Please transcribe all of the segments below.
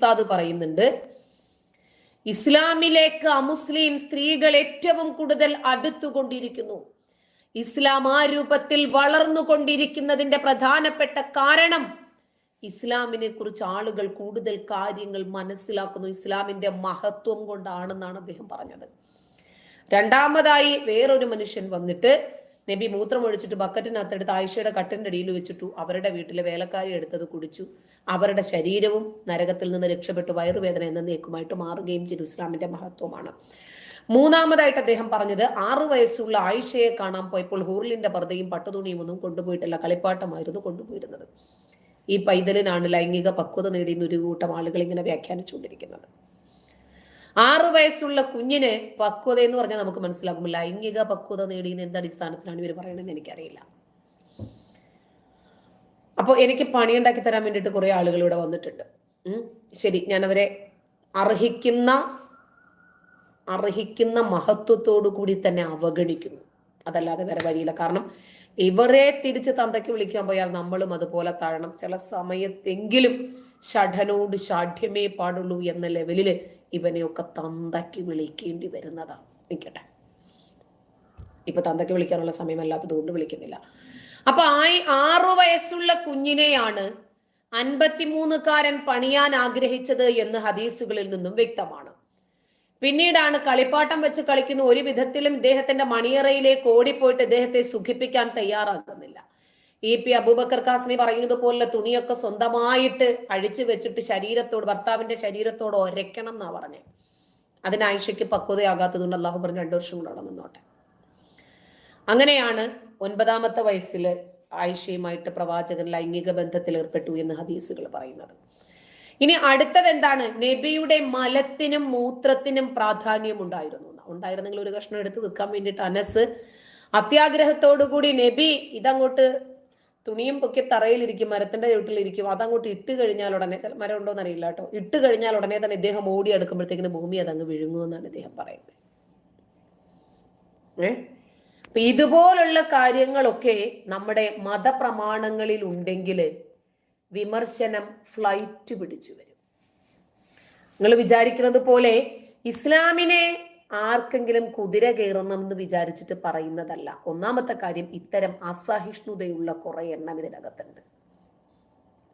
ഉസ്താദ് പറയുന്നുണ്ട് ഇസ്ലാമിലേക്ക് അമുസ്ലിം സ്ത്രീകൾ ഏറ്റവും കൂടുതൽ അടുത്തുകൊണ്ടിരിക്കുന്നു. ഇസ്ലാം ആ രൂപത്തിൽ വളർന്നുകൊണ്ടിരിക്കുന്നതിന്റെ പ്രധാനപ്പെട്ട കാരണം ഇസ്ലാമിനെ കുറിച്ച് ആളുകൾ കൂടുതൽ കാര്യങ്ങൾ മനസ്സിലാക്കുന്നു. ഇസ്ലാമിന്റെ മഹത്വം കൊണ്ടാണെന്നാണ് അദ്ദേഹം പറഞ്ഞത്. രണ്ടാമതായി വേറൊരു മനുഷ്യൻ വന്നിട്ട് നബി മൂത്രം ഒഴിച്ചിട്ട് ബക്കറ്റിനകത്തെടുത്ത് ആയിഷയുടെ കട്ടിന്റെ അടിയിൽ വെച്ചിട്ടു അവരുടെ വീട്ടിലെ വേലക്കാരി എടുത്തത് കുടിച്ചു. അവരുടെ ശരീരവും നരകത്തിൽ നിന്ന് രക്ഷപ്പെട്ട്. വയറുവേദന എന്ന നീക്കുമായിട്ട് മാറുകയും ചെയ്തു. ഇസ്ലാമിന്റെ മഹത്വമാണ്. മൂന്നാമതായിട്ട് അദ്ദേഹം പറഞ്ഞത് ആറു വയസ്സുള്ള ആയിഷയെ കാണാൻ പോയപ്പോൾ ഹൂർലിന്റെ പർദ്ദയും പട്ടുതുണിയും ഒന്നും കൊണ്ടുപോയിട്ടില്ല. കളിപ്പാട്ടമായിരുന്നു കൊണ്ടുപോയിരുന്നത്. ഈ പൈതലിനാണ് ലൈംഗിക പക്വത നേടിയെന്ന് ഒരു കൂട്ടം ആളുകൾ ഇങ്ങനെ വ്യാഖ്യാനിച്ചുകൊണ്ടിരിക്കുന്നത്. ആറു വയസ്സുള്ള കുഞ്ഞിന് പക്വത എന്ന് പറഞ്ഞാൽ നമുക്ക് മനസ്സിലാകും. ലൈംഗിക പക്വത നേടിയെന്ന് എന്ത് അടിസ്ഥാനത്തിലാണ് ഇവർ പറയണമെന്ന് എനിക്കറിയില്ല. അപ്പോൾ എനിക്ക് പണിയുണ്ടാക്കി തരാൻ വേണ്ടിയിട്ട് കുറേ ആളുകൾ ഇവിടെ വന്നിട്ടുണ്ട്. ശരി ഞാൻ അവരെ അർഹിക്കുന്ന അർഹിക്കുന്ന മഹത്വത്തോടു കൂടി തന്നെ അവഗണിക്കുന്നു. അതല്ലാതെ വേറെ വഴിയില്ല. കാരണം ഇവരെ തിരിച്ച് തന്തയ്ക്ക് വിളിക്കാൻ പോയാൽ നമ്മളും അതുപോലെ താഴണം. ചില സമയത്തെങ്കിലും ഷഠനോട് ഷാഠ്യമേ പാടുള്ളൂ എന്ന ലെവലിൽ ഇവനെയൊക്കെ തന്തയ്ക്ക് വിളിക്കേണ്ടി വരുന്നതാണ് നിൽക്കട്ടെ ഇപ്പൊ തന്തയ്ക്ക് വിളിക്കാനുള്ള സമയമല്ലാത്തത് കൊണ്ട് വിളിക്കുന്നില്ല. അപ്പൊ ആ ആറു വയസ്സുള്ള കുഞ്ഞിനെയാണ് അൻപത്തിമൂന്നുകാരൻ പണിയാൻ ആഗ്രഹിച്ചത് എന്ന് ഹദീസുകളിൽ നിന്നും വ്യക്തമാണ്. പിന്നീടാണ് കളിപ്പാട്ടം വെച്ച് കളിക്കുന്ന ഒരു വിധത്തിലും ഇദ്ദേഹത്തിന്റെ മണിയറയിലേക്ക് ഓടിപ്പോയിട്ട് ഇദ്ദേഹത്തെ സുഖിപ്പിക്കാൻ തയ്യാറാക്കുന്നില്ല ഇ പി അബൂബക്കർ കാസ്മി പറയുന്നത് പോലെ തുണിയൊക്കെ സ്വന്തമായിട്ട് അഴിച്ചു വെച്ചിട്ട് ശരീരത്തോട് ഭർത്താവിന്റെ ശരീരത്തോട് ഒരയ്ക്കണം എന്നാ പറഞ്ഞേ. അതിന് ആയിഷയ്ക്ക് പക്വതയാകാത്തതുകൊണ്ട് അള്ളാഹു പറഞ്ഞു രണ്ടു വർഷം കൂടെ അവിടെ നിന്നോട്ടെ. അങ്ങനെയാണ് ഒൻപതാമത്തെ വയസ്സിൽ ആയിഷയുമായിട്ട് പ്രവാചകൻ ലൈംഗിക ബന്ധത്തിൽ ഏർപ്പെട്ടു എന്ന് ഹദീസുകൾ പറയുന്നത്. ഇനി അടുത്തത് എന്താണ്? നബിയുടെ മലത്തിനും മൂത്രത്തിനും പ്രാധാന്യം ഉണ്ടായിരുന്നു. ഉണ്ടായിരുന്നെങ്കിൽ ഒരു കഷ്ണം എടുത്ത് വെക്കാൻ വേണ്ടിയിട്ട് അനസ് അത്യാഗ്രഹത്തോടു കൂടി നബി ഇതങ്ങോട്ട് തുണിയും പൊക്കി തറയിലിരിക്കും മരത്തിന്റെ ചുട്ടിലിരിക്കും അതങ്ങോട്ട് ഇട്ട് കഴിഞ്ഞാൽ ഉടനെ ചില മരം ഉണ്ടോന്ന് അറിയില്ല കേട്ടോ. ഇട്ട് കഴിഞ്ഞാൽ ഉടനെ തന്നെ ഇദ്ദേഹം ഓടി എടുക്കുമ്പോഴത്തേക്കിന് ഭൂമി അതങ്ങ് വിഴുങ്ങുമെന്നാണ് ഇദ്ദേഹം പറയുന്നത്. ഏ? അപ്പൊ ഇതുപോലുള്ള കാര്യങ്ങളൊക്കെ നമ്മുടെ മതപ്രമാണങ്ങളിൽ ഉണ്ടെങ്കിൽ വിമർശനം ഫ്ലൈറ്റ് പിടിച്ചു വരും. നിങ്ങൾ വിചാരിക്കുന്നത് പോലെ ഇസ്ലാമിനെ ആർക്കെങ്കിലും കുതിര കയറണം എന്ന് വിചാരിച്ചിട്ട് പറയുന്നതല്ല. ഒന്നാമത്തെ കാര്യം ഇത്തരം അസഹിഷ്ണുതയുള്ള കുറെ എണ്ണം ഇതിനകത്തുണ്ട്.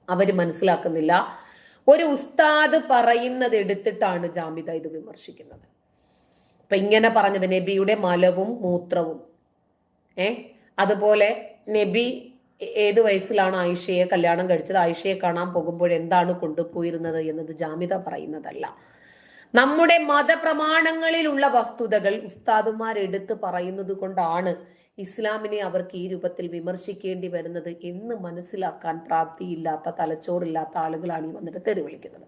അവർ മനസ്സിലാക്കുന്നില്ല. ഒരു ഉസ്താദ് പറയുന്നത് എടുത്തിട്ടാണ് ജാമിത ഇത് വിമർശിക്കുന്നത്. ഇപ്പൊ ഇങ്ങനെ പറഞ്ഞത് നബിയുടെ മലവും മൂത്രവും. ഏ? അതുപോലെ നബി ഏത് വയസ്സിലാണ് ആയിഷയെ കല്യാണം കഴിച്ചത്? ആയിഷയെ കാണാൻ പോകുമ്പോൾ എന്താണ് കൊണ്ടുപോയിരുന്നത് എന്നത് ജാമിത പറയുന്നതല്ല. നമ്മുടെ മതപ്രമാണങ്ങളിലുള്ള വസ്തുതകൾ ഉസ്താദുമാർ എടുത്ത് പറയുന്നത് കൊണ്ടാണ് ഇസ്ലാമിനെ അവർക്ക് ഈ രൂപത്തിൽ വിമർശിക്കേണ്ടി വരുന്നത് എന്ന് മനസ്സിലാക്കാൻ പ്രാപ്തിയില്ലാത്ത തലച്ചോറില്ലാത്ത ആളുകളാണ് ഈ വന്നിട്ട് തെരുവിളിക്കുന്നത്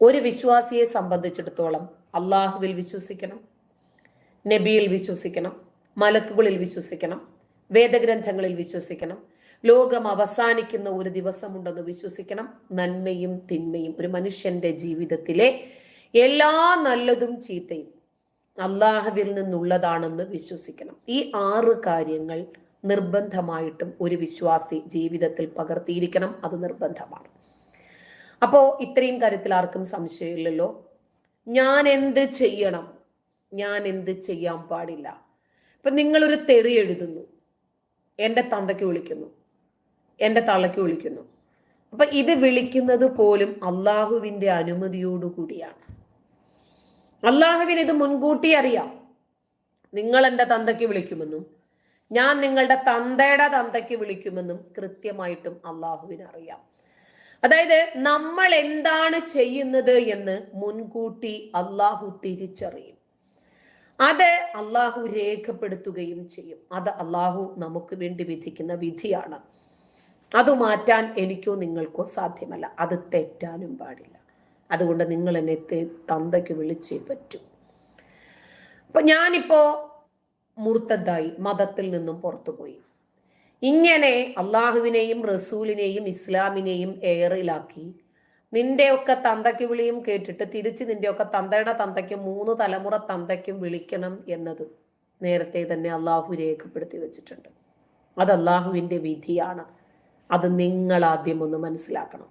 ഒരു വിശ്വാസിയെ സംബന്ധിച്ചിടത്തോളം അള്ളാഹുവിൽ വിശ്വസിക്കണം നബിയിൽ വിശ്വസിക്കണം മലക്കുകളിൽ വിശ്വസിക്കണം വേദഗ്രന്ഥങ്ങളിൽ വിശ്വസിക്കണം ലോകം അവസാനിക്കുന്ന ഒരു ദിവസമുണ്ടെന്ന് വിശ്വസിക്കണം. നന്മയും തിന്മയും ഒരു മനുഷ്യന്റെ ജീവിതത്തിലെ എല്ലാ നല്ലതും ചീത്തയും അള്ളാഹുവിൽ നിന്നുള്ളതാണെന്ന് വിശ്വസിക്കണം. ഈ ആറ് കാര്യങ്ങൾ നിർബന്ധമായിട്ടും ഒരു വിശ്വാസി ജീവിതത്തിൽ പകർത്തിയിരിക്കണം. അത് നിർബന്ധമാണ്. അപ്പോ ഇത്രയും കാര്യത്തിൽ ആർക്കും സംശയമില്ലല്ലോ? ഞാൻ എന്ത് ചെയ്യണം? ഞാൻ എന്ത് ചെയ്യാൻ പാടില്ല? ഇപ്പൊ നിങ്ങളൊരു തെറി എഴുതുന്നു. എന്റെ തന്തയ്ക്ക് വിളിക്കുന്നു. എന്റെ തള്ളയ്ക്ക് വിളിക്കുന്നു. അപ്പൊ ഇത് വിളിക്കുന്നത് പോലും അള്ളാഹുവിന്റെ അനുമതിയോടുകൂടിയാണ്. അള്ളാഹുവിന് ഇത് മുൻകൂട്ടി അറിയാം. നിങ്ങൾ എന്റെ തന്തയ്ക്ക് വിളിക്കുമെന്നും ഞാൻ നിങ്ങളുടെ തന്തയുടെ തന്തയ്ക്ക് വിളിക്കുമെന്നും കൃത്യമായിട്ടും അള്ളാഹുവിന് അറിയാം. അതായത് നമ്മൾ എന്താണ് ചെയ്യുന്നത് എന്ന് മുൻകൂട്ടി അള്ളാഹു തിരിച്ചറിയും. അത് അള്ളാഹു രേഖപ്പെടുത്തുകയും ചെയ്യും. അത് അള്ളാഹു നമുക്ക് വേണ്ടി വിധിക്കുന്ന വിധിയാണ്. അത് മാറ്റാൻ എനിക്കോ നിങ്ങൾക്കോ സാധ്യമല്ല. അത് തെറ്റാനും പാടില്ല. അതുകൊണ്ട് നിങ്ങൾ എന്നെ തന്തയ്ക്ക് വിളിച്ചേ പറ്റൂ. അപ്പൊ ഞാനിപ്പോ മുർത്തദ്ദായി മതത്തിൽ നിന്നും പുറത്തുപോയി ഇങ്ങനെ അള്ളാഹുവിനെയും റസൂലിനെയും ഇസ്ലാമിനെയും എയറിലാക്കി നിന്റെയൊക്കെ തന്തയ്ക്ക് വിളിയും കേട്ടിട്ട് തിരിച്ച് നിന്റെയൊക്കെ തന്തയുടെ തന്തയ്ക്കും മൂന്ന് തലമുറ തന്തയ്ക്കും വിളിക്കണം എന്നത് നേരത്തെ തന്നെ അള്ളാഹു രേഖപ്പെടുത്തി വെച്ചിട്ടുണ്ട്. അത് അള്ളാഹുവിന്റെ വിധിയാണ്. അത് നിങ്ങൾ ആദ്യം ഒന്ന് മനസ്സിലാക്കണം.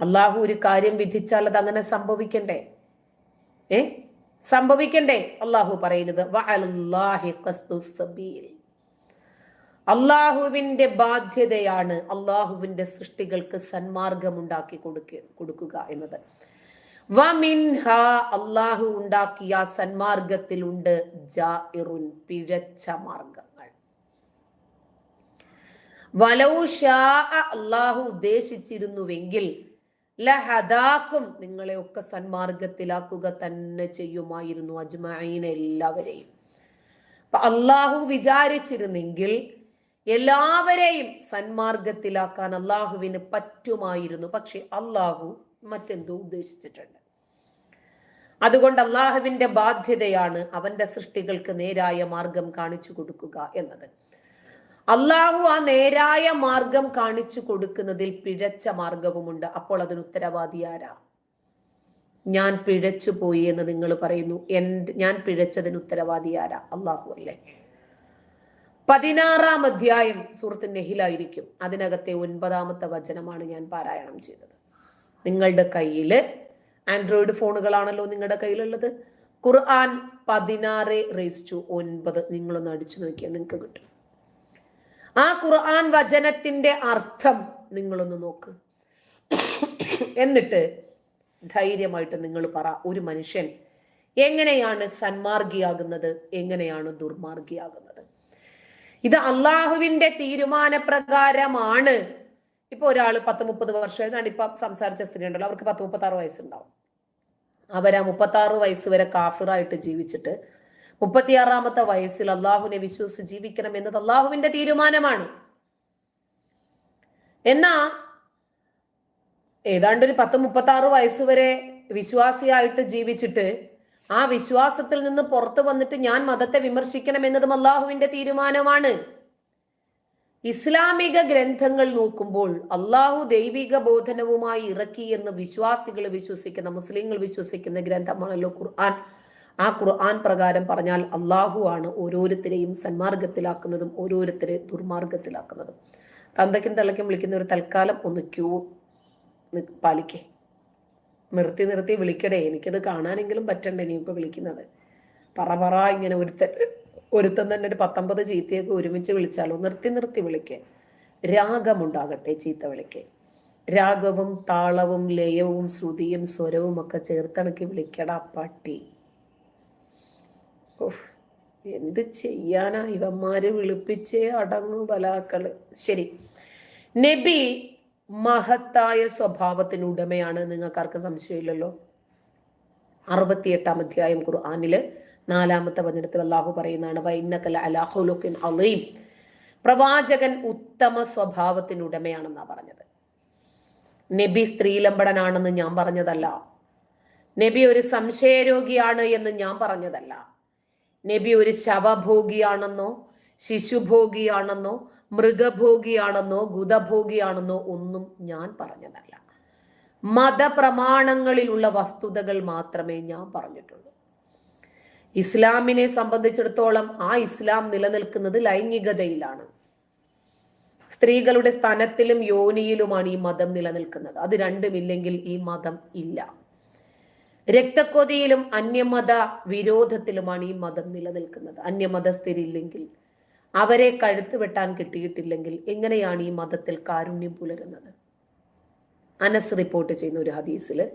അള്ളാഹു ഒരു കാര്യം വിധിച്ചാൽ അത് അങ്ങനെ സംഭവിക്കണ്ടേ? ഏ? സംഭവിക്കണ്ടേ? അള്ളാഹു പറയുന്നത്. അള്ളാഹുവിന്റെ ബാധ്യതയാണ് അള്ളാഹുവിന്റെ സൃഷ്ടികൾക്ക് സന്മാർഗമുണ്ടാക്കി കൊടുക്ക കൊടുക്കുക എന്നത്. അള്ളാഹു ഉണ്ടാക്കിയ സന്മാർഗത്തിലുണ്ട് ജാഇറുൻ പിഴച്ച മാർഗങ്ങൾ. വലൗഷാ അള്ളാഹു ഉദ്ദേശിച്ചിരുന്നുവെങ്കിൽ ലഹദാക്കും. നിങ്ങളെയൊക്കെ സന്മാർഗത്തിലാക്കുക തന്നെ ചെയ്യുമായിരുന്നു അജ്മഈൻ എല്ലാവരെയും. അപ്പൊ അള്ളാഹു വിചാരിച്ചിരുന്നെങ്കിൽ എല്ലാവരെയും സന്മാർഗത്തിലാക്കാൻ അള്ളാഹുവിന് പറ്റുമായിരുന്നു. പക്ഷെ അള്ളാഹു മറ്റെന്തോ ഉദ്ദേശിച്ചിട്ടുണ്ട്. അതുകൊണ്ട് അള്ളാഹുവിന്റെ ബാധ്യതയാണ് അവന്റെ സൃഷ്ടികൾക്ക് നേരായ മാർഗം കാണിച്ചു കൊടുക്കുക എന്നത്. അള്ളാഹു ആ നേരായ മാർഗം കാണിച്ചു കൊടുക്കുന്നതിൽ പിഴച്ച മാർഗവുമുണ്ട്. അപ്പോൾ അതിന് ഉത്തരവാദി ആരാ? ഞാൻ പിഴച്ചു പോയി എന്ന് നിങ്ങൾ പറയുന്നു. എൻ- ഞാൻ പിഴച്ചതിന് ഉത്തരവാദി ആരാ? അള്ളാഹു അല്ലേ? പതിനാറാം അധ്യായം സൂറത്ത് നെഹിലായിരിക്കും. അതിനകത്തെ ഒൻപതാമത്തെ വചനമാണ് ഞാൻ പാരായണം ചെയ്തത്. നിങ്ങളുടെ കയ്യിൽ ആൻഡ്രോയിഡ് ഫോണുകളാണല്ലോ നിങ്ങളുടെ കയ്യിലുള്ളത്. ഖുർആൻ പതിനാറ് റേസ് ടു ഒൻപത്. നിങ്ങളൊന്ന് അടിച്ചു നോക്കിയാൽ നിങ്ങൾക്ക് കിട്ടും. ആ ഖുർആൻ വചനത്തിന്റെ അർത്ഥം നിങ്ങളൊന്ന് നോക്ക്. എന്നിട്ട് ധൈര്യമായിട്ട് നിങ്ങൾ പറ ഒരു മനുഷ്യൻ എങ്ങനെയാണ് സന്മാർഗിയാകുന്നത് എങ്ങനെയാണ് ദുർമാർഗിയാകുന്നത്? ഇത് അള്ളാഹുവിന്റെ തീരുമാനപ്രകാരമാണ്. ഇപ്പൊ ഒരാൾ പത്ത് മുപ്പത് വർഷം എന്നാണ് ഇപ്പൊ സംസാരിച്ച സ്ത്രീ ഉണ്ടല്ലോ അവർക്ക് പത്ത് മുപ്പത്തി ആറ് വയസ്സുണ്ടാവും. അവരാ മുപ്പത്തി ആറ് വയസ്സ് വരെ കാഫിറായിട്ട് ജീവിച്ചിട്ട് മുപ്പത്തിയാറാമത്തെ വയസ്സിൽ അള്ളാഹുവിനെ വിശ്വസിച്ച് ജീവിക്കണം എന്നത് അള്ളാഹുവിന്റെ തീരുമാനമാണ്. എന്നാ ഏതാണ്ട് ഒരു പത്ത് മുപ്പത്തി ആറ് വയസ്സ് വരെ വിശ്വാസിയായിട്ട് ജീവിച്ചിട്ട് ആ വിശ്വാസത്തിൽ നിന്ന് പുറത്തു വന്നിട്ട് ഞാൻ മതത്തെ വിമർശിക്കണം എന്നതും അള്ളാഹുവിന്റെ തീരുമാനമാണ്. ഇസ്ലാമിക ഗ്രന്ഥങ്ങൾ നോക്കുമ്പോൾ അള്ളാഹു ദൈവിക ബോധനവുമായി ഇറക്കി എന്ന് വിശ്വാസികൾ വിശ്വസിക്കുന്ന മുസ്ലിങ്ങൾ വിശ്വസിക്കുന്ന ഗ്രന്ഥമാണല്ലോ ഖുർആൻ. ആ ഖുർആൻ പ്രകാരം പറഞ്ഞാൽ അള്ളാഹു ആണ് ഓരോരുത്തരെയും സന്മാർഗത്തിലാക്കുന്നതും ഓരോരുത്തരെ ദുർമാർഗത്തിലാക്കുന്നതും. തന്തയ്ക്കും തള്ളയ്ക്കും വിളിക്കുന്ന ഒരു തൽക്കാലം ഒന്ന് ക്യൂ പാലിക്കേ. നിർത്തി നിർത്തി വിളിക്കടേ. എനിക്കത് കാണാനെങ്കിലും പറ്റണ്ടേ നീ ഇപ്പൊ വിളിക്കുന്നത്. പറ പറ ഇങ്ങനെ ഒരുത്തൻ ഒരുത്തൻ തന്നെ ഒരു പത്തൊമ്പത് ചീത്തയൊക്കെ ഒരുമിച്ച് വിളിച്ചാലോ? നിർത്തി നിർത്തി വിളിക്കേ. രാഗമുണ്ടാകട്ടെ ചീത്ത വിളിക്കേ. രാഗവും താളവും ലയവും ശ്രുതിയും സ്വരവും ഒക്കെ ചേർത്തിണക്കി വിളിക്കടാ പട്ടി. എന്ത് ചെയ്യാനാ ഇവന്മാര് വിളിപ്പിച്ചേ അടങ്ങു ബലാക്കൾ. ശരി. നബി മഹത്തായ സ്വഭാവത്തിന് ഉടമയാണ് നിങ്ങൾക്കാർക്ക് സംശയമില്ലല്ലോ? അറുപത്തിയെട്ടാം അധ്യായം ഖുർആാനിൽ നാലാമത്തെ വചനത്തിൽ അള്ളാഹു പറയുന്നതാണ് വൈന്നക്കല അലാഹുലുക്കിൻ അലീം പ്രവാചകൻ ഉത്തമ സ്വഭാവത്തിന് ഉടമയാണെന്നാ പറഞ്ഞത്. നബി സ്ത്രീലമ്പടനാണെന്ന് ഞാൻ പറഞ്ഞതല്ല. നബി ഒരു സംശയരോഗിയാണ് എന്ന് ഞാൻ പറഞ്ഞതല്ല. നബി ഒരു ശവഭോഗിയാണെന്നോ ശിശുഭോഗിയാണെന്നോ മൃഗഭോഗിയാണെന്നോ ഗുദഭോഗിയാണെന്നോ ഒന്നും ഞാൻ പറഞ്ഞതല്ല. മതപ്രമാണങ്ങളിലുള്ള വസ്തുതകൾ മാത്രമേ ഞാൻ പറഞ്ഞിട്ടുള്ളൂ. ഇസ്ലാമിനെ സംബന്ധിച്ചിടത്തോളം ആ ഇസ്ലാം നിലനിൽക്കുന്നത് ലൈംഗികതയിലാണ്. സ്ത്രീകളുടെ സ്ഥാനത്തിലും യോനിയിലുമാണ് ഈ മതം നിലനിൽക്കുന്നത്. അത് രണ്ടുമില്ലെങ്കിൽ ഈ മതം ഇല്ല. രക്തക്കൊതിയിലും അന്യമത വിരോധത്തിലുമാണ് ഈ മതം നിലനിൽക്കുന്നത്. അന്യമതസ്ഥരില്ലെങ്കിൽ അവരെ കഴുത്ത് വെട്ടാൻ കിട്ടിയിട്ടില്ലെങ്കിൽ എങ്ങനെയാണ് ഈ മതത്തിൽ കാരുണ്യം പുലരുന്നത്? അനസ് റിപ്പോർട്ട് ചെയ്യുന്ന ഒരു ഹദീസിൽ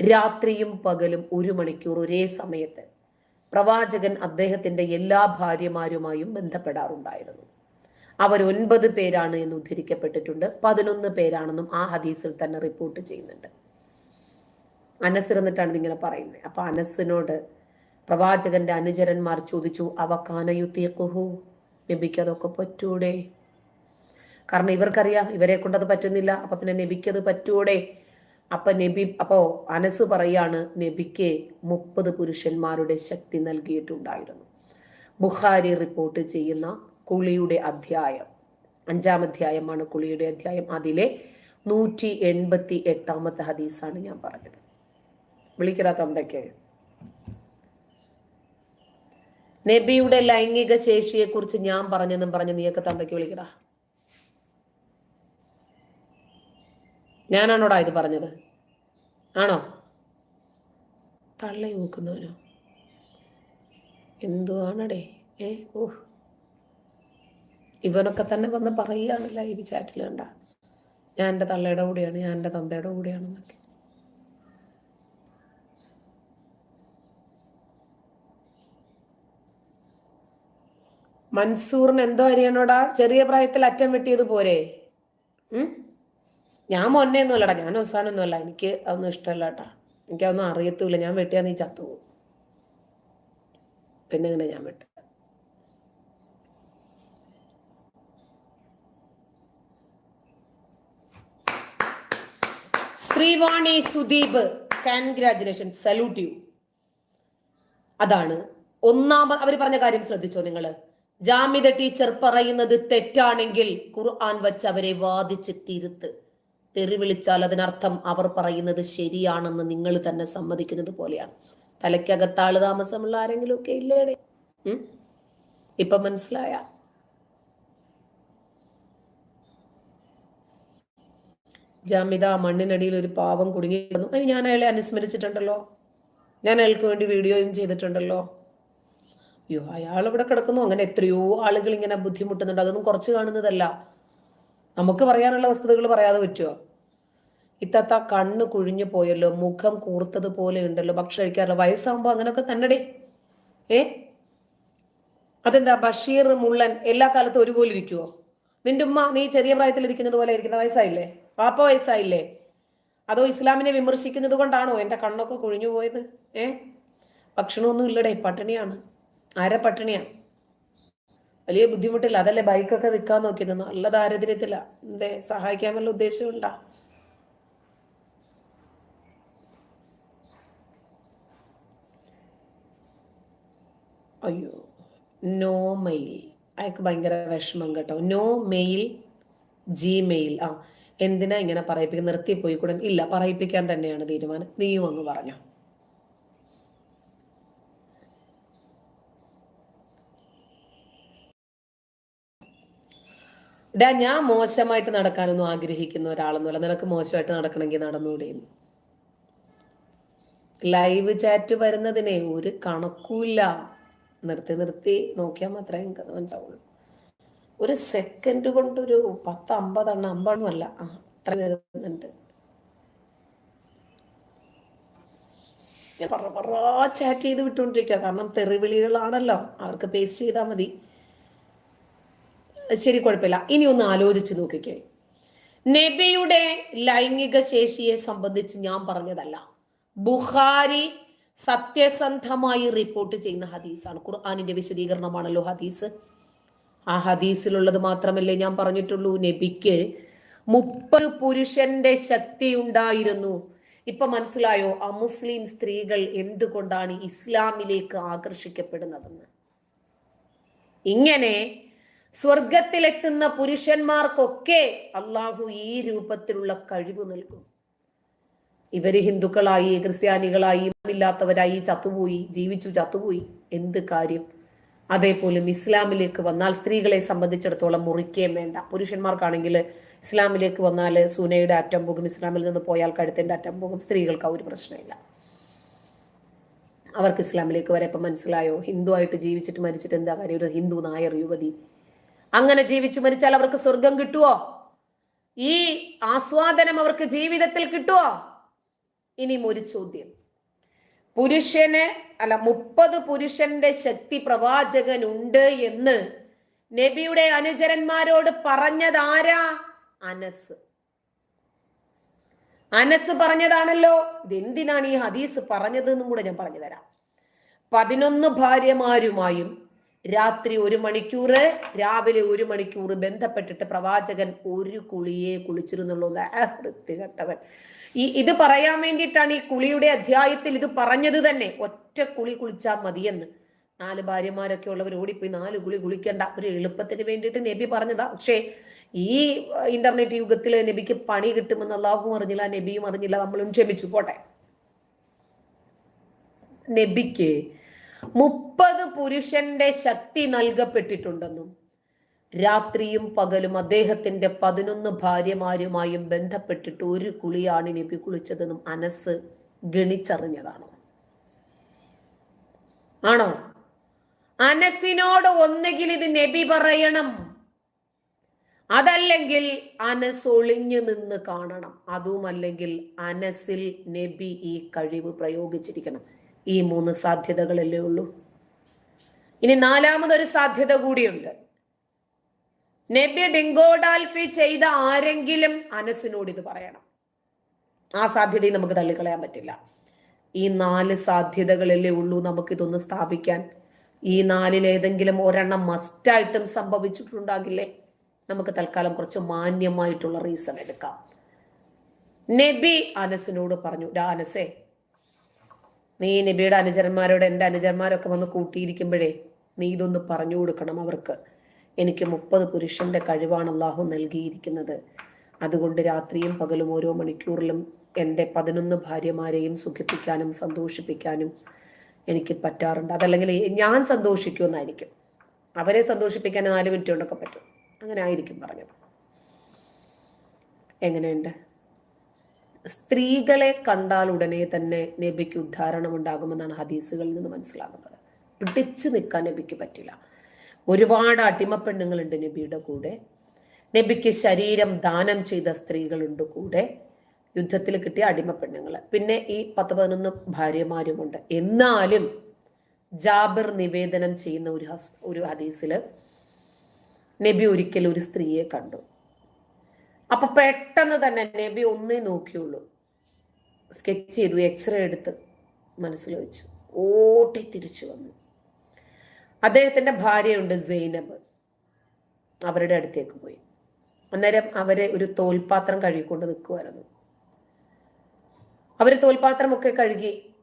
രാത്രിയും പകലും ഒരു മണിക്കൂർ ഒരേ സമയത്ത് പ്രവാചകൻ അദ്ദേഹത്തിന്റെ എല്ലാ ഭാര്യമാരുമായും ബന്ധപ്പെടാറുണ്ടായിരുന്നു. അവർ ഒൻപത് പേരാണ് എന്ന് ഉദ്ധരിക്കപ്പെട്ടിട്ടുണ്ട്. പതിനൊന്ന് പേരാണെന്നും ആ ഹദീസിൽ തന്നെ റിപ്പോർട്ട് ചെയ്യുന്നുണ്ട്. അനസ് ഇരുന്നിട്ടാണ് ഇതിങ്ങനെ പറയുന്നത്. അപ്പൊ അനസിനോട് പ്രവാചകന്റെ അനുചരന്മാർ ചോദിച്ചു അവ കാനയുത്തീക്കുഹു നബിക്ക് അതൊക്കെ പറ്റൂടെ? കാരണം ഇവർക്കറിയാം ഇവരെ കൊണ്ടത് പറ്റുന്നില്ല. അപ്പൊ പിന്നെ നബിക്ക് അത് പറ്റൂടെ? അപ്പൊ നബി അപ്പോ അനസ് പറയാണ് നബിക്ക് മുപ്പത് പുരുഷന്മാരുടെ ശക്തി നൽകിയിട്ടുണ്ടായിരുന്നു. ബുഖാരി റിപ്പോർട്ട് ചെയ്യുന്ന കുളിയുടെ അധ്യായം അഞ്ചാം അധ്യായമാണ് കുളിയുടെ അധ്യായം. അതിലെ നൂറ്റി എൺപത്തി എട്ടാമത്തെ ഹദീസാണ് ഞാൻ പറഞ്ഞത്. വിളിക്കടാ തന്തയ്ക്ക്. നബിയുടെ ലൈംഗിക ശേഷിയെ കുറിച്ച് ഞാൻ പറഞ്ഞെന്നും പറഞ്ഞ് നീയൊക്കെ തന്തയ്ക്ക് വിളിക്കടാ. ഞാനാണോടാ ഇത് പറഞ്ഞത്? ആണോ? തള്ളി നോക്കുന്നവനോ എന്തുവാണടേ? ഏ ഓഹ് ഇവനൊക്കെ തന്നെ വന്ന് പറയുകയാണ് ലൈവ് ചാറ്റിൽ കണ്ട. ഞാൻ എന്റെ തള്ളയുടെ കൂടെയാണ് ഞാൻ എന്റെ തന്തയുടെ കൂടെയാണെന്നൊക്കെ. മൻസൂറിന് എന്തോ അറിയണോടാ ചെറിയ പ്രായത്തിൽ അറ്റം വെട്ടിയത് പോരെ? ഞാൻ മൊന്നയൊന്നുമല്ലടാ ഞാൻ അവസാനമൊന്നുമല്ല എനിക്ക് അതൊന്നും ഇഷ്ടമല്ല കേട്ടാ എനിക്കതൊന്നും അറിയത്തൂല ഞാൻ വെട്ടിയാ നീ ചത്തുപോകും. പിന്നെ ഇങ്ങനെ ഞാൻ വെട്ട. Srivani Sudeep congratulation salute you അതാണ് ഒന്നാമത് അവർ പറഞ്ഞ കാര്യം ശ്രദ്ധിച്ചോ നിങ്ങൾ ജാമിദ ടീച്ചർ പറയുന്നത് തെറ്റാണെങ്കിൽ ഖുർആൻ വച്ച് അവരെ വാദിച്ച് തിരുത്ത്. തെറി വിളിച്ചാൽ അതിനർത്ഥം അവർ പറയുന്നത് ശരിയാണെന്ന് നിങ്ങൾ തന്നെ സമ്മതിക്കുന്നത് പോലെയാണ്. തലയ്ക്കകത്ത് ആൾ താമസമുള്ള ആരെങ്കിലും ഒക്കെ ഇല്ലേടെ? ഇപ്പൊ മനസ്സിലായ? ജാമിത മണ്ണിനടിയിൽ ഒരു പാവം കുടുങ്ങി അതിന് ഞാൻ അയാളെ അനുസ്മരിച്ചിട്ടുണ്ടല്ലോ. ഞാൻ അയാൾക്ക് വേണ്ടി വീഡിയോയും ചെയ്തിട്ടുണ്ടല്ലോ. അയ്യോ അയാൾ ഇവിടെ കിടക്കുന്നു. അങ്ങനെ എത്രയോ ആളുകൾ ഇങ്ങനെ ബുദ്ധിമുട്ടുന്നുണ്ട്. അതൊന്നും കുറച്ച് കാണുന്നതല്ല. നമുക്ക് പറയാനുള്ള വസ്തുതകൾ പറയാതെ പറ്റുമോ ഇത്തത്ത കണ്ണ് കുഴിഞ്ഞു പോയല്ലോ മുഖം കൂർത്തത് പോലെ ഉണ്ടല്ലോ ഭക്ഷണം കഴിക്കാറില്ല. വയസ്സാകുമ്പോൾ അങ്ങനെയൊക്കെ തന്നെടേ. ഏ? അതെന്താ ബഷീർ മുള്ളൻ എല്ലാ കാലത്തും ഒരുപോലെ ഇരിക്കുവോ? നിന്റെ ഉമ്മ നീ ചെറിയ പ്രായത്തിൽ ഇരിക്കുന്നത് പോലെ ഇരിക്കുന്ന വയസ്സായില്ലേ? പാപ്പ വയസ്സായില്ലേ? അതോ ഇസ്ലാമിനെ വിമർശിക്കുന്നത് കൊണ്ടാണോ? എന്റെ കണ്ണൊക്കെ കുഴിഞ്ഞു പോയത്. ഏ? ഭക്ഷണമൊന്നും ഇല്ലടേ പട്ടിണിയാണ്. ആരെ പട്ടിണിയാ വലിയ ബുദ്ധിമുട്ടില്ല. അതല്ലേ ബൈക്കൊക്കെ വിൽക്കാൻ നോക്കിയത്? നല്ല ദാരിദ്ര്യത്തില. എന്തേ സഹായിക്കാൻ വല്ല ഉദ്ദേശമുണ്ടാ അയ്യോ നോ മെയിൽ അയാൾക്ക് ഭയങ്കര വിഷമം കേട്ടോ. നോ മെയിൽ ജിമെയിൽ ആ എന്തിനാ ഇങ്ങനെ പറയിപ്പിക്കാൻ നിർത്തി പോയി കൂടെ ഇല്ല പറയിപ്പിക്കാൻ തന്നെയാണ് തീരുമാനം. നീയും അങ്ങ് പറഞ്ഞോ. ഇതാ ഞാൻ മോശമായിട്ട് നടക്കാനൊന്നും ആഗ്രഹിക്കുന്ന ഒരാളൊന്നുമല്ല. നിനക്ക് മോശമായിട്ട് നടക്കണമെങ്കിൽ നടന്നുകൂടെ ലൈവ് ചാറ്റ് വരുന്നതിനെ ഒരു കണക്കൂല്ല നിർത്തി നിർത്തി നോക്കിയാൽ മാത്രമേ എനിക്ക് മനസ്സിലാവുള്ളൂ. ഒരു സെക്കൻഡ് കൊണ്ടൊരു പത്ത് അമ്പതെണ്ണം അമ്പതെണ്ണം അല്ല. അത്ര വരുന്നുണ്ട്. ഞാൻ പറ ചാറ്റ് ചെയ്ത് വിട്ടുകൊണ്ടിരിക്കുക. കാരണം തെറിവിളികളാണല്ലോ. അവർക്ക് പേസ്റ്റ് ചെയ്താൽ മതി. ശരി കുഴപ്പമില്ല. ഇനി ഒന്ന് ആലോചിച്ച് നോക്കിക്കേ. നബിയുടെ ലൈംഗിക ശേഷിയെ സംബന്ധിച്ച് ഞാൻ പറഞ്ഞതല്ല. ബുഖാരി സത്യസന്ധമായി റിപ്പോർട്ട് ചെയ്യുന്ന ഹദീസാണ്. ഖുർആാനിന്റെ വിശദീകരണമാണല്ലോ ഹദീസ്. ആ ഹദീസിലുള്ളത് മാത്രമല്ലേ ഞാൻ പറഞ്ഞിട്ടുള്ളൂ. നബിക്ക് മുപ്പത് പുരുഷന്റെ ശക്തി ഉണ്ടായിരുന്നു. ഇപ്പൊ മനസ്സിലായോ? ആ മുസ്ലിം സ്ത്രീകൾ എന്തുകൊണ്ടാണ് ഇസ്ലാമിലേക്ക് ആകർഷിക്കപ്പെടുന്നതെന്ന്? ഇങ്ങനെ സ്വർഗത്തിലെത്തുന്ന പുരുഷന്മാർക്കൊക്കെ അള്ളാഹു ഈ രൂപത്തിലുള്ള കഴിവ് നൽകും. ഇവർ ഹിന്ദുക്കളായി ക്രിസ്ത്യാനികളായി ഇല്ലാത്തവരായി ചത്തുപോയി ജീവിച്ചു ചത്തുപോയി. എന്ത് കാര്യം? അതേപോലെ ഇസ്ലാമിലേക്ക് വന്നാൽ സ്ത്രീകളെ സംബന്ധിച്ചിടത്തോളം മുറിക്കുകയും വേണ്ട. പുരുഷന്മാർക്കാണെങ്കിൽ ഇസ്ലാമിലേക്ക് വന്നാൽ സുനയുടെ അറ്റം പോകും ഇസ്ലാമിൽ നിന്ന് പോയാൽ കഴുത്തിന്റെ അറ്റം പോകും. സ്ത്രീകൾക്ക് ആ ഒരു പ്രശ്നമില്ല. അവർക്ക് ഇസ്ലാമിലേക്ക് വരെ ഇപ്പം മനസ്സിലായോ? ഹിന്ദു ആയിട്ട് ജീവിച്ചിട്ട് മരിച്ചിട്ട് എന്താ കാര്യം? ഒരു ഹിന്ദു നായർ യുവതി അങ്ങനെ ജീവിച്ചു മരിച്ചാൽ അവർക്ക് സ്വർഗം കിട്ടുവോ? ഈ ആസ്വാദനം അവർക്ക് ജീവിതത്തിൽ കിട്ടുവോ? ഇനിയും ഒരു ചോദ്യം. പുരുഷന് അല്ല മുപ്പത് പുരുഷന്റെ ശക്തി പ്രവാചകനുണ്ട് എന്ന് നബിയുടെ അനുചരന്മാരോട് പറഞ്ഞതാരാ? അനസ്. അനസ് പറഞ്ഞതാണല്ലോ. ഇതെന്തിനാണ് ഈ ഹദീസ് പറഞ്ഞത് എന്നും കൂടെ ഞാൻ പറഞ്ഞു തരാം. പതിനൊന്ന് ഭാര്യമാരുമായും രാത്രി ഒരു മണിക്കൂർ രാവിലെ ഒരു മണിക്കൂർ ബന്ധപ്പെട്ടിട്ട് പ്രവാചകൻ ഒരു കുളിയെ കുളിച്ചിരുന്നുള്ളൂ. വൃത്തികെട്ടവൻ ഈ ഇത് പറയാൻ വേണ്ടിയിട്ടാണ് ഈ കുളിയുടെ അധ്യായത്തിൽ ഇത് പറഞ്ഞത് തന്നെ. ഒറ്റ കുളി കുളിച്ചാൽ മതിയെന്ന്. നാല് ഭാര്യമാരൊക്കെ ഉള്ളവർ ഓടിപ്പോയി നാല് കുളി കുളിക്കേണ്ട. ഒരു എളുപ്പത്തിന് വേണ്ടിയിട്ട് നബി പറഞ്ഞതാ. പക്ഷേ ഈ ഇന്റർനെറ്റ് യുഗത്തിൽ നബിക്ക് പണി കിട്ടുമെന്ന് അള്ളാഹും അറിഞ്ഞില്ല നബിയും അറിഞ്ഞില്ല. നമ്മളും ക്ഷമിച്ചു പോട്ടെ. നബിക്ക് മുപ്പത് പുരുഷന്റെ ശക്തി നൽകപ്പെട്ടിട്ടുണ്ടെന്നും രാത്രിയും പകലും അദ്ദേഹത്തിന്റെ പതിനൊന്ന് ഭാര്യമാരുമായും ബന്ധപ്പെട്ടിട്ട് ഒരു കുളിയാണ് നബി കുളിച്ചതെന്നും അനസ് ഗണിച്ചറിഞ്ഞതാണോ. ആണോ? അനസിനോട് ഒന്നുകിൽ ഇത് നബി പറയണം അതല്ലെങ്കിൽ അനസ് ഒളിഞ്ഞു നിന്ന് കാണണം അതുമല്ലെങ്കിൽ അനസിൽ നബി ഈ കഴിവ് പ്രയോഗിച്ചിരിക്കണം. ഈ മൂന്ന് സാധ്യതകളല്ലേ ഉള്ളൂ. ഇനി നാലാമതൊരു സാധ്യത കൂടിയുണ്ട്. നബി ഡിങ്കോഡാൽഫി ചെയ്ത ആരെങ്കിലും അനസിനോട് ഇത് പറയണം. ആ സാധ്യതയും നമുക്ക് തള്ളിക്കളയാൻ പറ്റില്ല. ഈ നാല് സാധ്യതകളല്ലേ ഉള്ളൂ നമുക്കിതൊന്ന് സ്ഥാപിക്കാൻ. ഈ നാലിൽ ഏതെങ്കിലും ഒരെണ്ണം മസ്റ്റായിട്ടും സംഭവിച്ചിട്ടുണ്ടാകില്ലേ? നമുക്ക് തൽക്കാലം കുറച്ച് മാന്യമായിട്ടുള്ള റീസൺ എടുക്കാം. നബി അനസിനോട് പറഞ്ഞു ഡാ അനസേ നീ നബിയുടെ അനുചരന്മാരോട് എന്റെ അനുചരന്മാരൊക്കെ വന്ന് കൂട്ടിയിരിക്കുമ്പോഴേ നീ ഇതൊന്ന് പറഞ്ഞു കൊടുക്കണം അവർക്ക്. എനിക്ക് മുപ്പത് പുരുഷന്റെ കഴിവാണ് അള്ളാഹു നൽകിയിരിക്കുന്നത്. അതുകൊണ്ട് രാത്രിയും പകലും ഓരോ മണിക്കൂറിലും എന്റെ പതിനൊന്ന് ഭാര്യമാരെയും സുഖിപ്പിക്കാനും സന്തോഷിപ്പിക്കാനും എനിക്ക് പറ്റാറുണ്ട്. അതല്ലെങ്കിൽ ഞാൻ സന്തോഷിക്കുമെന്നായിരിക്കും. അവരെ സന്തോഷിപ്പിക്കാൻ നാല് മിനിറ്റ് കൊണ്ടൊക്കെ പറ്റും. അങ്ങനെ ആയിരിക്കും പറഞ്ഞത്. എങ്ങനെയുണ്ട്? സ്ത്രീകളെ കണ്ടാൽ ഉടനെ തന്നെ നബിക്ക് ഉദ്ധാരണം ഉണ്ടാകുമെന്നാണ് ഹദീസുകളിൽ നിന്ന് മനസ്സിലാകുന്നത്. പിടിച്ചു നിൽക്കാൻ നബിക്ക് പറ്റില്ല. ഒരുപാട് അടിമപ്പെണ്ണുങ്ങളുണ്ട് നബിയുടെ കൂടെ. നബിക്ക് ശരീരം ദാനം ചെയ്ത സ്ത്രീകളുണ്ട് കൂടെ. യുദ്ധത്തിൽ കിട്ടിയ അടിമപ്പെണ്ണുങ്ങൾ പിന്നെ ഈ പത്ത് പതിനൊന്ന് ഭാര്യമാരുമുണ്ട്. എന്നാലും ജാബിർ നിവേദനം ചെയ്യുന്ന ഒരു ഹസ് ഒരു ഹദീസിൽ നബി ഒരിക്കൽ ഒരു സ്ത്രീയെ കണ്ടു. അപ്പൊ പെട്ടെന്ന് തന്നെ നബി ഒന്നേ നോക്കിയുള്ളൂ. സ്കെച്ച് ചെയ്തു എക്സ്റേ എടുത്ത് മനസ്സിൽ വെച്ചു. ഓട്ടി തിരിച്ചു വന്നു. അദ്ദേഹത്തിന്റെ ഭാര്യയുണ്ട് സൈനബ്. അവരുടെ അടുത്തേക്ക് പോയി. അന്നേരം അവരെ ഒരു തോൽപാത്രം കഴുകിക്കൊണ്ട് നിൽക്കുമായിരുന്നു അവർ തോൽപാത്രമൊക്കെ കഴുകി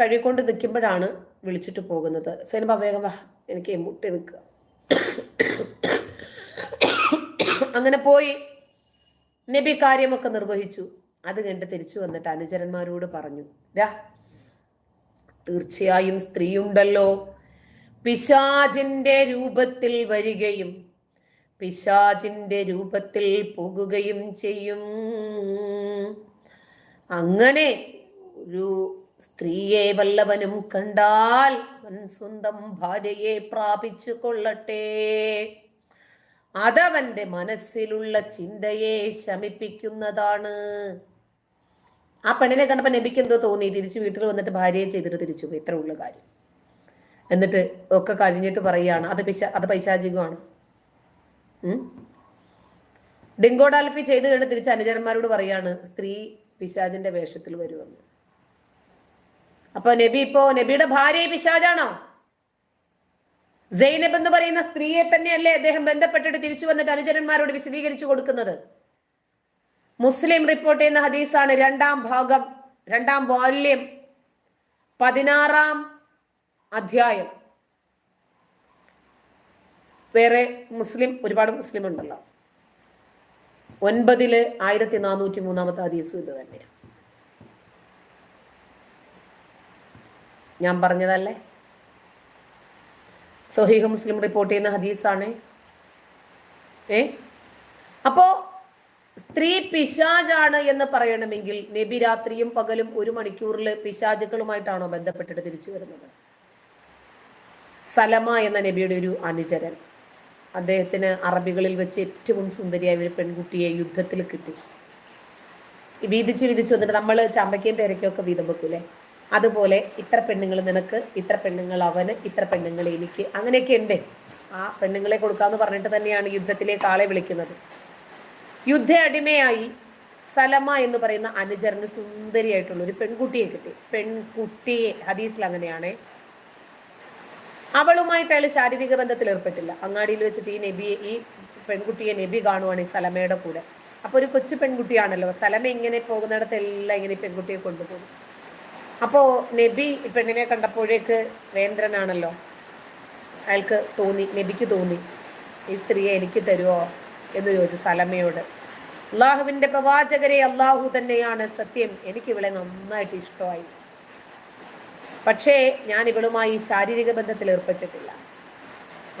കഴുകിക്കൊണ്ട് നിൽക്കുമ്പോഴാണ് വിളിച്ചിട്ട് പോകുന്നത്. സൈനബ വേഗം വാ എനിക്ക് മുട്ടി നിൽക്കുക. അങ്ങനെ പോയി നബി കാര്യമൊക്കെ നിർവഹിച്ചു. അത് കണ്ട് തിരിച്ചു വന്നിട്ട് അനുചരന്മാരോട് പറഞ്ഞു രാ തീർച്ചയായും സ്ത്രീയുണ്ടല്ലോ. പിശാചിന്റെ രൂപത്തിൽ വരികയും പിശാചിന്റെ രൂപത്തിൽ പോകുകയും ചെയ്യും. അങ്ങനെ ഒരു സ്ത്രീയെ വല്ലവനും കണ്ടാൽ സ്വന്തം ഭാര്യയെ പ്രാപിച്ചു കൊള്ളട്ടെ. അതവന്റെ മനസ്സിലുള്ള ചിന്തയെ ശമിപ്പിക്കുന്നതാണ്. ആ പെണ്ണിനെ കണ്ടപ്പോൾ നബിക്ക് എന്തോ തോന്നി. തിരിച്ചു വീട്ടിൽ വന്നിട്ട് ഭാര്യയെ ചെയ്തിട്ട് തിരിച്ചു പോയി. ഇത്ര ഉള്ള കാര്യം. എന്നിട്ട് ഒക്കെ കഴിഞ്ഞിട്ട് പറയുകയാണ്. അത് പിശ അത് പൈശാചികമാണ്. ഡിങ്കോഡാൽഫി ചെയ്ത് കഴിഞ്ഞ് തിരിച്ച് അനുചരന്മാരോട് പറയാണ് സ്ത്രീ പിശാജിന്റെ വേഷത്തിൽ വരുമെന്ന്. അപ്പൊ നബി ഇപ്പോ നബിയുടെ ഭാര്യ പിശാജാണോ സൈനബ് എന്ന് പറയുന്ന സ്ത്രീയെ തന്നെയല്ലേ അദ്ദേഹം ബന്ധപ്പെട്ടിട്ട് തിരിച്ചു വന്നിട്ട് അനുചരന്മാരോട് വിശദീകരിച്ചു കൊടുക്കുന്നത്? മുസ്ലിം റിപ്പോർട്ട് ചെയ്യുന്ന ഹദീസാണ് രണ്ടാം ഭാഗം രണ്ടാം വാല്യം പതിനാറാം അധ്യായം. വേറെ മുസ്ലിം ഒരുപാട് മുസ്ലിം ഉണ്ടല്ലോ. ഒൻപതിൽ ആയിരത്തി നാനൂറ്റി മൂന്നാമത്തെ ഹദീസും ഇത് തന്നെയാണ് ഞാൻ പറഞ്ഞതല്ലേ? സൊഹീഹ് മുസ്ലിം റിപ്പോർട്ട് ചെയ്യുന്ന ഹദീസാണ്. ഏ? അപ്പോ സ്ത്രീ പിശാജാണ് എന്ന് പറയണമെങ്കിൽ നബി രാത്രിയും പകലും ഒരു മണിക്കൂറിൽ പിശാചുക്കളുമായിട്ടാണോ ബന്ധപ്പെട്ടിട്ട് തിരിച്ചു വരുന്നത്? സലമ എന്ന നബിയുടെ ഒരു അനുചരൻ. അദ്ദേഹത്തിന് അറബികളിൽ വെച്ച് ഏറ്റവും സുന്ദരിയായ ഒരു പെൺകുട്ടിയെ യുദ്ധത്തിൽ കിട്ടി. വീതിച്ച് വീതിച്ച് വന്നിട്ട് നമ്മൾ ചമ്പയ്ക്കും പേരയ്ക്കും ഒക്കെ വീതം വെക്കൂലേ? അതുപോലെ ഇത്ര പെണ്ണുങ്ങൾ നിനക്ക് ഇത്ര പെണ്ണുങ്ങൾ അവന് ഇത്ര പെണ്ണുങ്ങൾ എനിക്ക്. അങ്ങനെയൊക്കെ ഉണ്ട്. ആ പെണ്ണുങ്ങളെ കൊടുക്കാന്ന് പറഞ്ഞിട്ട് തന്നെയാണ് യുദ്ധത്തിലേക്ക് ആളെ വിളിക്കുന്നത്. യുദ്ധ അടിമയായി സലമ എന്ന് പറയുന്ന അനുചരന് സുന്ദരിയായിട്ടുള്ള ഒരു പെൺകുട്ടിയെ കിട്ടി. പെൺകുട്ടിയെ ഹദീസിൽ അങ്ങനെയാണ്. അവളുമായിട്ട് അയാൾ ശാരീരിക ബന്ധത്തിൽ ഏർപ്പെട്ടില്ല. അങ്ങാടിയിൽ വെച്ചിട്ട് ഈ നബിയെ ഈ പെൺകുട്ടിയെ നബി കാണുവാണ് ഈ സലമയുടെ കൂടെ. അപ്പൊ ഒരു കൊച്ചു പെൺകുട്ടിയാണല്ലോ. സലമ ഇങ്ങനെ പോകുന്നിടത്തെല്ലാം ഇങ്ങനെ പെൺകുട്ടിയെ കൊണ്ടുപോകും. അപ്പോ നബി പെണ്ണിനെ കണ്ടപ്പോഴേക്ക് വേന്ദ്രനാണല്ലോ? അയാൾക്ക് തോന്നി നബിക്ക് തോന്നി ഈ സ്ത്രീയെ എനിക്ക് തരുമോ എന്ന് ചോദിച്ചു സലമയോട്. അള്ളാഹുവിന്റെ പ്രവാചകരെ അള്ളാഹു തന്നെയാണ് സത്യം. എനിക്ക് ഇവളെ നന്നായിട്ട് ഇഷ്ടമായി. പക്ഷേ ഞാൻ ഇവളുമായി ശാരീരിക ബന്ധത്തിൽ ഏർപ്പെട്ടിട്ടില്ല.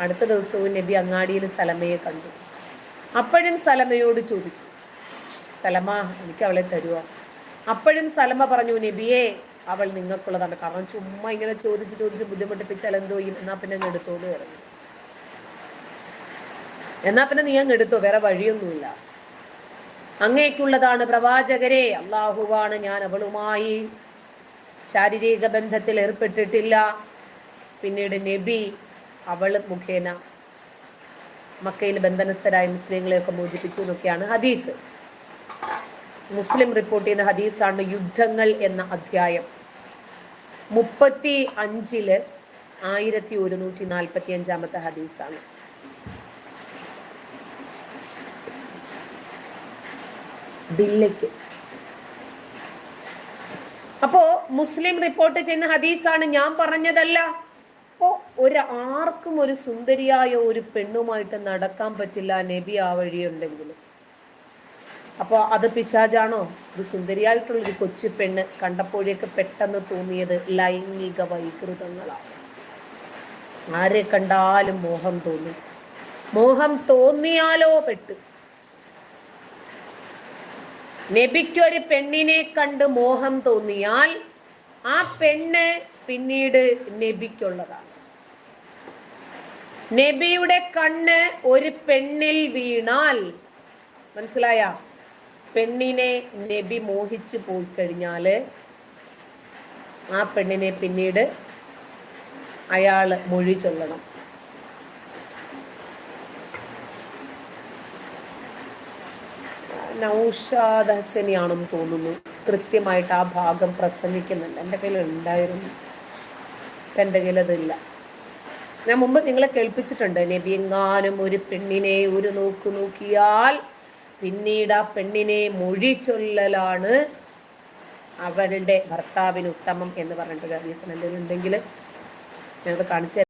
അടുത്ത ദിവസവും നബി അങ്ങാടിയിൽ സലമയെ കണ്ടു. അപ്പോഴും സലമയോട് ചോദിച്ചു സലമ എനിക്ക് അവളെ തരുമോ അപ്പോഴും സലമ പറഞ്ഞു നബിയെ അവൾ നിങ്ങൾക്കുള്ളതാണ്. കാരണം ചുമ്മാ ഇങ്ങനെ ചോദിച്ച് ചോദിച്ച് ബുദ്ധിമുട്ടിപ്പിച്ചാൽ എന്തോ ചെയ്യും. എന്നാ പിന്നെ അങ്ങ് എടുത്തോന്ന് പറഞ്ഞു. എന്നാ പിന്നെ നീ അങ്ങ് എടുത്തോ? വേറെ വഴിയൊന്നുമില്ല. അങ്ങേക്കുള്ളതാണ് പ്രവാചകരെ. അള്ളാഹുവാണ് ഞാൻ അവളുമായി. ശാരീരിക ബന്ധത്തിൽ ഏർപ്പെട്ടിട്ടില്ല. പിന്നീട് നബി അവൾ മുഖേന മക്കയിൽ ബന്ധനസ്ഥരായ മുസ്ലിങ്ങളെയൊക്കെ മോചിപ്പിച്ചു എന്നൊക്കെയാണ് ഹദീസ്. മുസ്ലിം റിപ്പോർട്ട് ചെയ്യുന്ന ഹദീസാണ് യുദ്ധങ്ങൾ എന്ന അധ്യായം. മുപ്പത്തി അഞ്ചിൽ ആയിരത്തി ഒരുന്നൂറ്റി നാൽപ്പത്തി അഞ്ചാമത്തെ ഹദീസാണ്. ദില്ലയ്ക്ക് അപ്പോ മുസ്ലിം റിപ്പോർട്ട് ചെയ്യുന്ന ഹദീസാണ് ഞാൻ പറഞ്ഞതല്ല. അപ്പോ ഒരു ആർക്കും ഒരു സുന്ദരിയായ ഒരു പെണ്ണുമായിട്ട് നടക്കാൻ പറ്റില്ല നബി ആ വഴിയുണ്ടെങ്കിൽ അപ്പോൾ അത് പിശാജാണോ? ഒരു സുന്ദരിയായിട്ടുള്ള ഒരു കൊച്ചു പെണ്ണ് കണ്ടപ്പോഴേക്ക് പെട്ടെന്ന് തോന്നിയത് ലൈംഗിക വൈകൃതങ്ങളാണ്. ആരെ കണ്ടാലും മോഹം തോന്നി. മോഹം തോന്നിയാലോ പെട്ട്? നബിക്കൊരു പെണ്ണിനെ കണ്ട് മോഹം തോന്നിയാൽ ആ പെണ്ണ് പിന്നീട് നബിക്കുള്ളതാണ്. നബിയുടെ കണ്ണ് ഒരു പെണ്ണിൽ വീണാൽ മനസ്സിലായ? പെണ്ണിനെ നബി മോഹിച്ചു പോയി കഴിഞ്ഞാൽ ആ പെണ്ണിനെ പിന്നീട് അയാൾ മൊഴി ചൊല്ലണം. നൗഷാദ് ഹസനിയാണെന്ന് തോന്നുന്നു. കൃത്യമായിട്ട് ആ ഭാഗം പ്രസംഗിക്കുന്നുണ്ട്. എന്റെ കയ്യിൽ ഉണ്ടായിരുന്നു. എന്റെ കയ്യിൽ അതില്ല. ഞാൻ മുമ്പ് നിങ്ങളെ കേൾപ്പിച്ചിട്ടുണ്ട്. നബി എങ്ങാനും ഒരു പെണ്ണിനെ ഒരു നോക്കു നോക്കിയാൽ പിന്നീട് ആ പെണ്ണിനെ മൊഴി ചൊല്ലലാണ് അവരുടെ ഭർത്താവിന് ഉത്തമം എന്ന് പറഞ്ഞിട്ട് ഹദീസിന് എന്തെങ്കിലും ഉണ്ടെങ്കിൽ ഞങ്ങൾ കാണിച്ചു